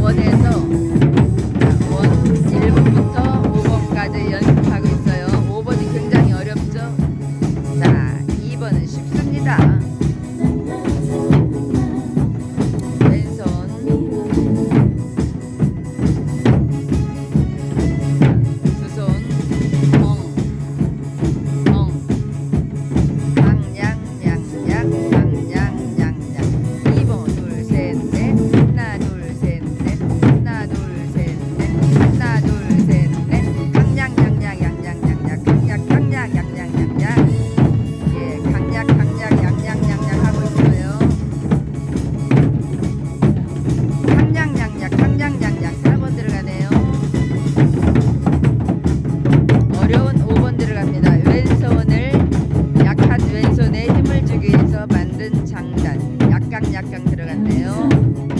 我得走 약간 약간 들어갔네요.